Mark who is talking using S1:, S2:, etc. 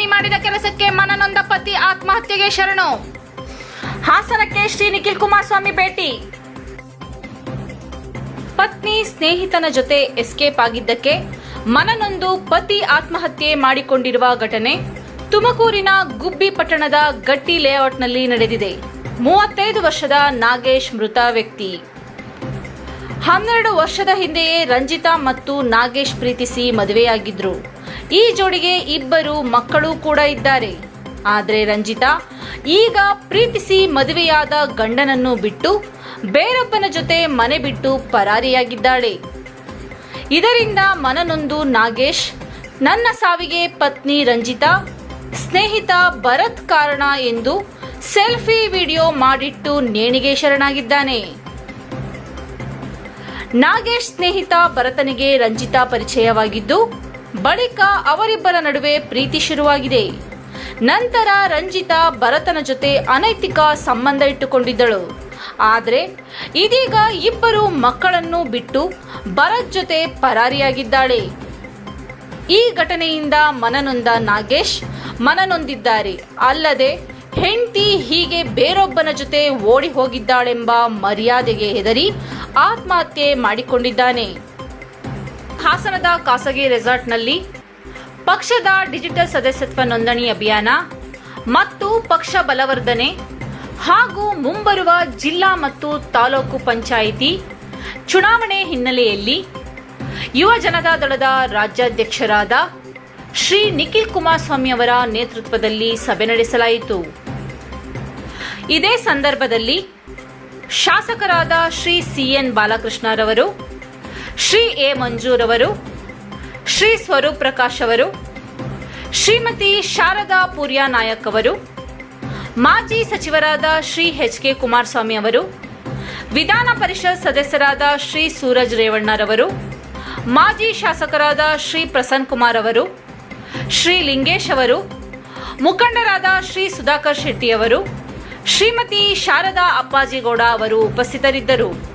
S1: ಮಾಡಿದ ಕೆಲಸಕ್ಕೆ ಮನನೊಂದ ಪತಿ ಆತ್ಮಹತ್ಯೆಗೆ ಶರಣು. ಹಾಸನಕ್ಕೆ ಶ್ರೀ ನಿಖಿಲ್ ಕುಮಾರಸ್ವಾಮಿ ಭೇಟಿ. ಪತ್ನಿ ಸ್ನೇಹಿತನ ಜೊತೆ ಎಸ್ಕೇಪ್ ಆಗಿದ್ದಕ್ಕೆ ಮನನೊಂದು ಪತಿ ಆತ್ಮಹತ್ಯೆ ಮಾಡಿಕೊಂಡಿರುವ ಘಟನೆ ತುಮಕೂರಿನ ಗುಬ್ಬಿ ಪಟ್ಟಣದ ಗಟ್ಟಿ ಲೇಔಟ್ನಲ್ಲಿ ನಡೆದಿದೆ. ಮೂವತ್ತೈದು ವರ್ಷದ ನಾಗೇಶ್ ಮೃತ ವ್ಯಕ್ತಿ. ಹನ್ನೆರಡು ವರ್ಷದ ಹಿಂದೆಯೇ ರಂಜಿತಾ ಮತ್ತು ನಾಗೇಶ್ ಪ್ರೀತಿಸಿ ಮದುವೆಯಾಗಿದ್ರು. ಈ ಜೋಡಿಗೆ ಇಬ್ಬರು ಮಕ್ಕಳು ಕೂಡ ಇದ್ದಾರೆ. ಆದರೆ ರಂಜಿತಾ, ಈಗ ಪ್ರೀತಿಸಿ ಮದುವೆಯಾದ ಗಂಡನನ್ನು ಬಿಟ್ಟು ಬೇರೊಬ್ಬನ ಜೊತೆ ಮನೆ ಬಿಟ್ಟು ಪರಾರಿಯಾಗಿದ್ದಾಳೆ. ಇದರಿಂದ ಮನನೊಂದು ನಾಗೇಶ್, ನನ್ನ ಸಾವಿಗೆ ಪತ್ನಿ ರಂಜಿತಾ, ಸ್ನೇಹಿತ ಭರತ್ ಕಾರಣ ಎಂದು ಸೆಲ್ಫಿ ವಿಡಿಯೋ ಮಾಡಿಟ್ಟು ನೇಣಿಗೆ ಶರಣಾಗಿದ್ದಾನೆ. ನಾಗೇಶ್ ಸ್ನೇಹಿತ ಭರತನಿಗೆ ರಂಜಿತಾ ಪರಿಚಯವಾಗಿದ್ದು ಬಳಿಕ ಅವರಿಬ್ಬರ ನಡುವೆ ಪ್ರೀತಿ ಶುರುವಾಗಿದೆ. ನಂತರ ರಂಜಿತಾ ಭರತನ ಜೊತೆ ಅನೈತಿಕ ಸಂಬಂಧ ಇಟ್ಟುಕೊಂಡಿದ್ದಳು. ಆದರೆ ಇದೀಗ ಇಬ್ಬರು ಮಕ್ಕಳನ್ನು ಬಿಟ್ಟು ಭರತ್ ಜೊತೆ ಪರಾರಿಯಾಗಿದ್ದಾಳೆ. ಈ ಘಟನೆಯಿಂದ ಮನನೊಂದ ನಾಗೇಶ್ ಮನನೊಂದಿದ್ದಾರೆ. ಅಲ್ಲದೆ ಹೆಂಡತಿ ಹೀಗೆ ಬೇರೊಬ್ಬನ ಜೊತೆ ಓಡಿ ಹೋಗಿದ್ದಾಳೆಂಬ ಮರ್ಯಾದೆಗೆ ಹೆದರಿ ಆತ್ಮಹತ್ಯೆ ಮಾಡಿಕೊಂಡಿದ್ದಾನೆ. ಹಾಸನದ ಖಾಸಗಿ ರೆಸಾರ್ಟ್ನಲ್ಲಿ ಪಕ್ಷದ ಡಿಜಿಟಲ್ ಸದಸ್ಯತ್ವ ನೋಂದಣಿ ಅಭಿಯಾನ ಮತ್ತು ಪಕ್ಷ ಬಲವರ್ಧನೆ ಹಾಗೂ ಮುಂಬರುವ ಜಿಲ್ಲಾ ಮತ್ತು ತಾಲೂಕು ಪಂಚಾಯಿತಿ ಚುನಾವಣೆ ಹಿನ್ನೆಲೆಯಲ್ಲಿ ಯುವ ಜನತಾ ದಳದ ರಾಜ್ಯಾಧ್ಯಕ್ಷರಾದ ಶ್ರೀ ನಿಖಿಲ್ ಕುಮಾರಸ್ವಾಮಿ ಅವರ ನೇತೃತ್ವದಲ್ಲಿ ಸಭೆ ನಡೆಸಲಾಯಿತು. ಇದೇ ಸಂದರ್ಭದಲ್ಲಿ ಶಾಸಕರಾದ ಶ್ರೀ ಸಿಎನ್ ಬಾಲಕೃಷ್ಣರವರು ಶ್ರೀ ಎ ಮಂಜೂರವರು, ಶ್ರೀ ಸ್ವರೂಪ್ ಪ್ರಕಾಶ್ ಅವರು, ಶ್ರೀಮತಿ ಶಾರದಾ ಪೂರ್ಯ ನಾಯಕ್ ಅವರು, ಮಾಜಿ ಸಚಿವರಾದ ಶ್ರೀ ಎಚ್ ಕೆ ಕುಮಾರಸ್ವಾಮಿ ಅವರು, ವಿಧಾನ ಪರಿಷತ್ ಸದಸ್ಯರಾದ ಶ್ರೀ ಸೂರಜ್ ರೇವಣ್ಣರವರು ಮಾಜಿ ಶಾಸಕರಾದ ಶ್ರೀ ಪ್ರಸನ್ನ ಕುಮಾರ್ ಅವರು, ಶ್ರೀ ಲಿಂಗೇಶ್ ಅವರು, ಮುಖಂಡರಾದ ಶ್ರೀ ಸುಧಾಕರ್ ಶೆಟ್ಟಿ ಅವರು, ಶ್ರೀಮತಿ ಶಾರದಾ ಅಪ್ಪಾಜಿಗೌಡ ಅವರು ಉಪಸ್ಥಿತರಿದ್ದರು.